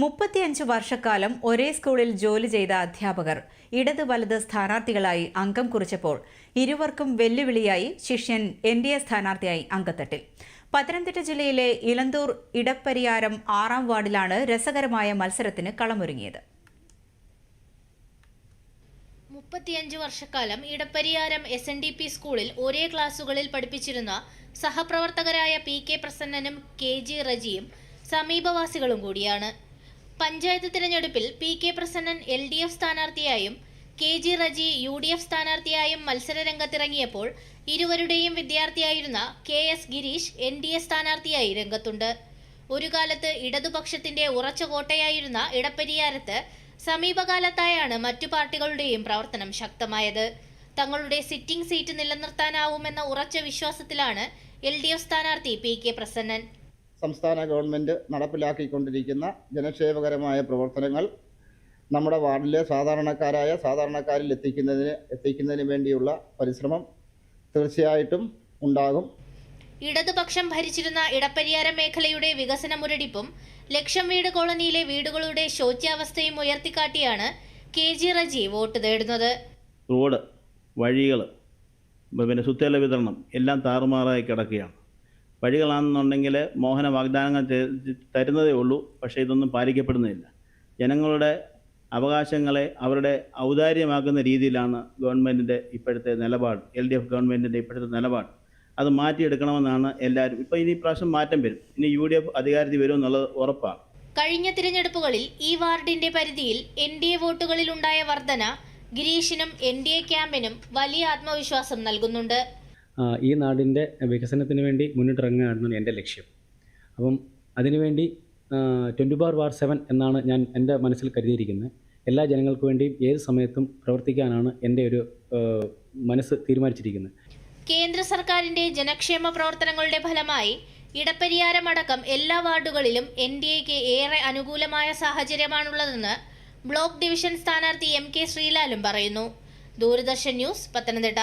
മുപ്പത്തിയഞ്ച് വർഷക്കാലം ഒരേ സ്കൂളിൽ ജോലി ചെയ്ത അധ്യാപകർ. ഇടത് വലത് സ്ഥാനാർത്ഥികളായി അംഗം കുറിച്ചപ്പോൾ ഇരുവർക്കും വെല്ലുവിളിയായി ശിഷ്യൻ എൻ ഡി എ സ്ഥാനാർത്ഥിയായി അംഗത്തട്ടിൽ. പത്തനംതിട്ട ജില്ലയിലെ ഇലന്തൂർ ഇടപ്പരിയാരം ആറാം വാർഡിലാണ് രസകരമായ മത്സരത്തിന് കളമൊരുങ്ങിയത്. മുപ്പത്തിയഞ്ച് വർഷക്കാലം Edapariyaram S N D P സ്കൂളിൽ ഒരേ ക്ലാസുകളിൽ പഠിപ്പിച്ചിരുന്ന സഹപ്രവർത്തകരായ പി കെ പ്രസന്നനും കെ ജി റജിയും സമീപവാസികളും കൂടിയാണ്. പഞ്ചായത്ത് തിരഞ്ഞെടുപ്പിൽ P K Prasannan L D F സ്ഥാനാർത്ഥിയായും K G Reji U D F സ്ഥാനാർത്ഥിയായും മത്സരരംഗത്തിറങ്ങിയപ്പോൾ ഇരുവരുടെയും വിദ്യാർത്ഥിയായിരുന്ന K S Gireesh N D A സ്ഥാനാർത്ഥിയായി രംഗത്തുണ്ട്. ഒരു കാലത്ത് ഇടതുപക്ഷത്തിന്റെ ഉറച്ച കോട്ടയായിരുന്ന ഇടപ്പരിയാരത്ത് സമീപകാലത്തായാണ് മറ്റു പാർട്ടികളുടെയും പ്രവർത്തനം ശക്തമായത്. തങ്ങളുടെ സിറ്റിംഗ് സീറ്റ് നിലനിർത്താനാവുമെന്ന ഉറച്ച വിശ്വാസത്തിലാണ് എൽ ഡി എഫ് സ്ഥാനാർത്ഥി പി കെ പ്രസന്നൻ. സംസ്ഥാന ഗവൺമെന്റ് നടപ്പിലാക്കിക്കൊണ്ടിരിക്കുന്ന ജനക്ഷേമകരമായ പ്രവർത്തനങ്ങൾ നമ്മുടെ വാർഡിലെ സാധാരണക്കാരായ സാധാരണക്കാരിൽ എത്തിക്കുന്നതിന് എത്തിക്കുന്നതിന് വേണ്ടിയുള്ള പരിശ്രമം തീർച്ചയായിട്ടും ഉണ്ടാകും. ഇടതുപക്ഷം ഭരിച്ചിരുന്ന ഇടപ്പരിയാരം മേഖലയുടെ വികസന മുരടിപ്പും ലക്ഷം വീട് കോളനിയിലെ വീടുകളുടെ ശോച്യാവസ്ഥയും ഉയർത്തിക്കാട്ടിയാണ് കെ ജി റജി വോട്ട് തേടുന്നത്. റോഡ് വഴികൾ പിന്നെ സുത്തേല വിതരണം എല്ലാം താറുമാറായി കിടക്കുകയാണ്. വഴികളാണെന്നുണ്ടെങ്കിൽ മോഹന വാഗ്ദാനങ്ങൾ തരുന്നതേ ഉള്ളൂ. പക്ഷേ ഇതൊന്നും പാലിക്കപ്പെടുന്നില്ല ജനങ്ങളുടെ അവകാശങ്ങളെ അവരുടെ ഔദാര്യമാക്കുന്ന രീതിയിലാണ് ഗവൺമെന്റിന്റെ ഇപ്പോഴത്തെ നിലപാട് എൽ ഡി എഫ് ഗവൺമെന്റിന്റെ ഇപ്പോഴത്തെ നിലപാട്. അത് മാറ്റിയെടുക്കണമെന്നാണ് എല്ലാവരും. ഇപ്പോൾ ഇനി പ്രാവശ്യം മാറ്റം വരും. ഇനി യു ഡി എഫ് അധികാരത്തിൽ വരും എന്നുള്ളത് ഉറപ്പാണ്. കഴിഞ്ഞ തിരഞ്ഞെടുപ്പുകളിൽ ഈ വാർഡിന്റെ പരിധിയിൽ എൻ ഡി എ വോട്ടുകളിലുണ്ടായ വർധന ഗിരീഷിനും എൻ ഡി എ ക്യാമ്പിനും വലിയ ആത്മവിശ്വാസം നൽകുന്നുണ്ട്. ഈ നാടിന്റെ വികസനത്തിന് വേണ്ടി മുന്നിട്ടിറങ്ങുകയായിരുന്നു എന്റെ ലക്ഷ്യം. അപ്പം അതിനുവേണ്ടി ട്വന്റി ഫോർ ബാർ സെവൻ എന്നാണ് ഞാൻ എന്റെ മനസ്സിൽ കരുതിയിരിക്കുന്നത്. എല്ലാ ജനങ്ങൾക്ക് വേണ്ടിയും ഏത് സമയത്തും പ്രവർത്തിക്കാനാണ് എന്റെ ഒരു മനസ്സ് തീരുമാനിച്ചിരിക്കുന്നത്. കേന്ദ്ര സർക്കാരിന്റെ ജനക്ഷേമ പ്രവർത്തനങ്ങളുടെ ഫലമായി ഇടപ്പരിയാരമടക്കം എല്ലാ വാർഡുകളിലും എൻ ഡി എക്ക് ഏറെ അനുകൂലമായ സാഹചര്യമാണുള്ളതെന്ന് ബ്ലോക്ക് ഡിവിഷൻ സ്ഥാനാർത്ഥി എം കെ ശ്രീലാലും പറയുന്നു. ദൂരദർശൻ ന്യൂസ് പത്തനംതിട്ട.